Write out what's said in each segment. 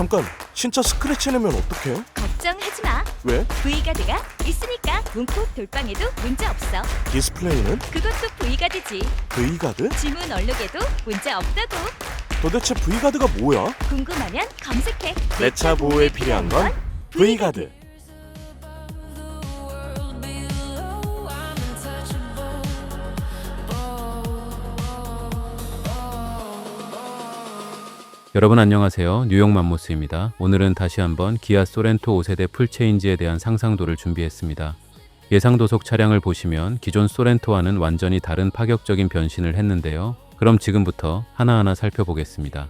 잠깐 진짜 스크래치 내면 어떡해? 걱정하지 마. 왜? V가드가 있으니까 문콕 돌방에도 문제 없어. 디스플레이는 그것도 V가드지. V가드? 지문 얼룩에도 문제 없다고. 도대체 V가드가 뭐야? 궁금하면 검색해. 내 차 보호에 필요한 건 V가드. 여러분 안녕하세요. 뉴욕 맘모스입니다. 오늘은 다시 한번 기아 소렌토 5세대 풀체인지에 대한 상상도를 준비했습니다. 예상 도속 차량을 보시면 기존 소렌토와는 완전히 다른 파격적인 변신을 했는데요. 그럼 지금부터 하나하나 살펴보겠습니다.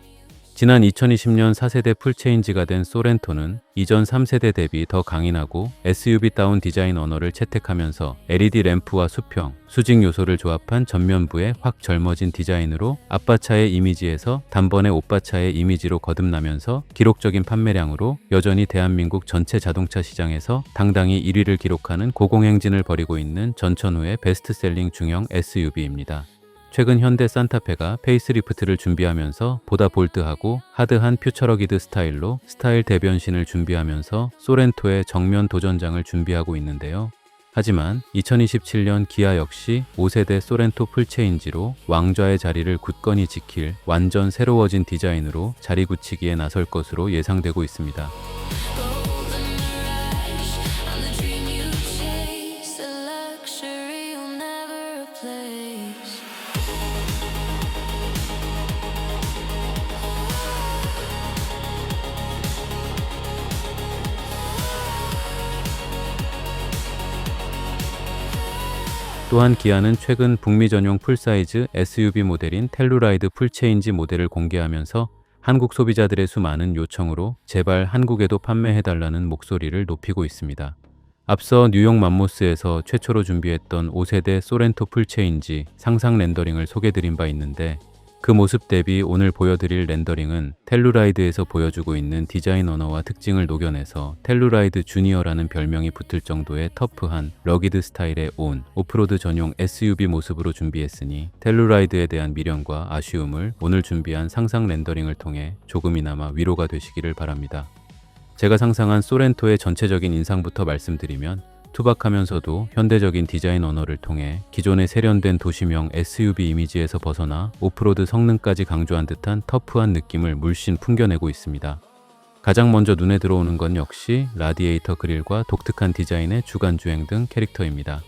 지난 2020년 4세대 풀체인지가 된 소렌토는 이전 3세대 대비 더 강인하고 SUV다운 디자인 언어를 채택하면서 LED 램프와 수평, 수직 요소를 조합한 전면부의 확 젊어진 디자인으로 아빠차의 이미지에서 단번에 오빠차의 이미지로 거듭나면서 기록적인 판매량으로 여전히 대한민국 전체 자동차 시장에서 당당히 1위를 기록하는 고공행진을 벌이고 있는 전천후의 베스트셀링 중형 SUV입니다. 최근 현대 산타페가 페이스리프트를 준비하면서 보다 볼드하고 하드한 퓨처러기드 스타일로 스타일 대변신을 준비하면서 소렌토의 정면 도전장을 준비하고 있는데요. 하지만 2027년 기아 역시 5세대 소렌토 풀체인지로 왕좌의 자리를 굳건히 지킬 완전 새로워진 디자인으로 자리 굳히기에 나설 것으로 예상되고 있습니다. 또한 기아는 최근 북미 전용 풀사이즈 SUV 모델인 텔루라이드 풀체인지 모델을 공개하면서 한국 소비자들의 수많은 요청으로 제발 한국에도 판매해달라는 목소리를 높이고 있습니다. 앞서 뉴욕 맘모스에서 최초로 준비했던 5세대 소렌토 풀체인지 상상 렌더링을 소개드린 바 있는데 그 모습 대비 오늘 보여드릴 렌더링은 텔루라이드에서 보여주고 있는 디자인 언어와 특징을 녹여내서 텔루라이드 주니어라는 별명이 붙을 정도의 터프한 러기드 스타일의 온 오프로드 전용 SUV 모습으로 준비했으니 텔루라이드에 대한 미련과 아쉬움을 오늘 준비한 상상 렌더링을 통해 조금이나마 위로가 되시기를 바랍니다. 제가 상상한 소렌토의 전체적인 인상부터 말씀드리면 투박하면서도 현대적인 디자인 언어를 통해 기존의 세련된 도시명 SUV 이미지에서 벗어나 오프로드 성능까지 강조한 듯한 터프한 느낌을 물씬 풍겨내고 있습니다. 가장 먼저 눈에 들어오는 건 역시 라디에이터 그릴과 독특한 디자인의 주간 주행 등 캐릭터입니다.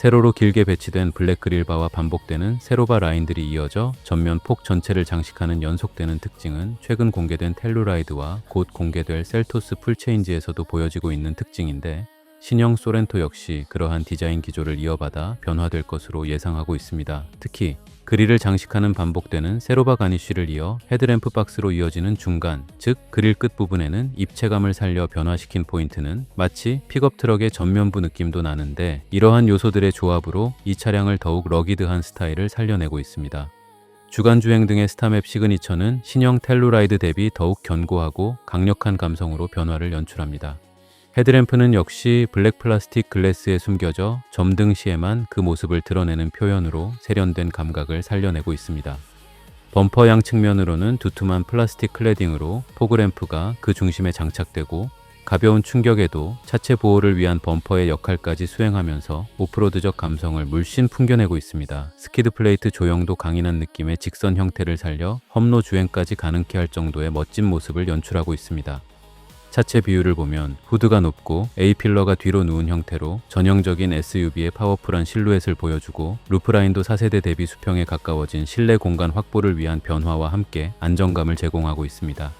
세로로 길게 배치된 블랙 그릴바와 반복되는 세로바 라인들이 이어져 전면 폭 전체를 장식하는 연속되는 특징은 최근 공개된 텔루라이드와 곧 공개될 셀토스 풀체인지에서도 보여지고 있는 특징인데 신형 소렌토 역시 그러한 디자인 기조를 이어받아 변화될 것으로 예상하고 있습니다. 특히 그릴을 장식하는 반복되는 세로바 가니쉬를 이어 헤드램프 박스로 이어지는 중간, 즉 그릴 끝 부분에는 입체감을 살려 변화시킨 포인트는 마치 픽업 트럭의 전면부 느낌도 나는데 이러한 요소들의 조합으로 이 차량을 더욱 러기드한 스타일을 살려내고 있습니다. 주간 주행 등의 스타맵 시그니처는 신형 텔루라이드 대비 더욱 견고하고 강력한 감성으로 변화를 연출합니다. 헤드램프는 역시 블랙 플라스틱 글래스에 숨겨져 점등 시에만 그 모습을 드러내는 표현으로 세련된 감각을 살려내고 있습니다. 범퍼 양 측면으로는 두툼한 플라스틱 클레딩으로 포그램프가 그 중심에 장착되고 가벼운 충격에도 차체 보호를 위한 범퍼의 역할까지 수행하면서 오프로드적 감성을 물씬 풍겨내고 있습니다. 스키드 플레이트 조형도 강인한 느낌의 직선 형태를 살려 험로 주행까지 가능케 할 정도의 멋진 모습을 연출하고 있습니다. 차체 비율을 보면 후드가 높고 A필러가 뒤로 누운 형태로 전형적인 SUV의 파워풀한 실루엣을 보여주고 루프라인도 4세대 대비 수평에 가까워진 실내 공간 확보를 위한 변화와 함께 안정감을 제공하고 있습니다.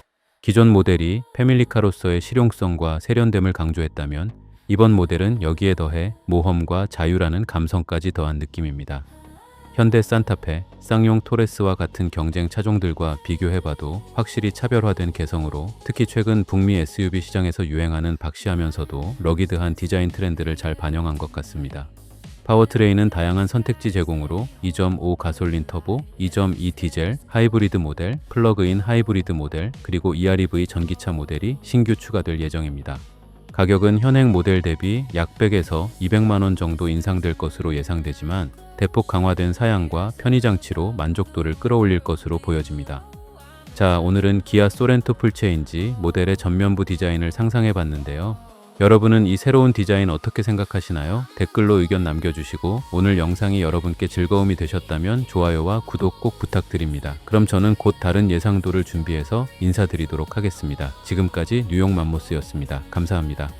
기존 모델이 패밀리카로서의 실용성과 세련됨을 강조했다면 이번 모델은 여기에 더해 모험과 자유라는 감성까지 더한 느낌입니다. 현대 산타페, 쌍용 토레스와 같은 경쟁 차종들과 비교해봐도 확실히 차별화된 개성으로 특히 최근 북미 SUV 시장에서 유행하는 박시하면서도 러기드한 디자인 트렌드를 잘 반영한 것 같습니다. 파워트레인은 다양한 선택지 제공으로 2.5 가솔린 터보, 2.2 디젤, 하이브리드 모델, 플러그인 하이브리드 모델, 그리고 EREV 전기차 모델이 신규 추가될 예정입니다. 가격은 현행 모델 대비 약 100에서 200만 원 정도 인상될 것으로 예상되지만 대폭 강화된 사양과 편의 장치로 만족도를 끌어올릴 것으로 보여집니다. 자, 오늘은 기아 소렌토 풀체인지 모델의 전면부 디자인을 상상해 봤는데요. 여러분은 이 새로운 디자인 어떻게 생각하시나요? 댓글로 의견 남겨주시고 오늘 영상이 여러분께 즐거움이 되셨다면 좋아요와 구독 꼭 부탁드립니다. 그럼 저는 곧 다른 예상도를 준비해서 인사드리도록 하겠습니다. 지금까지 뉴욕 맘모스였습니다. 감사합니다.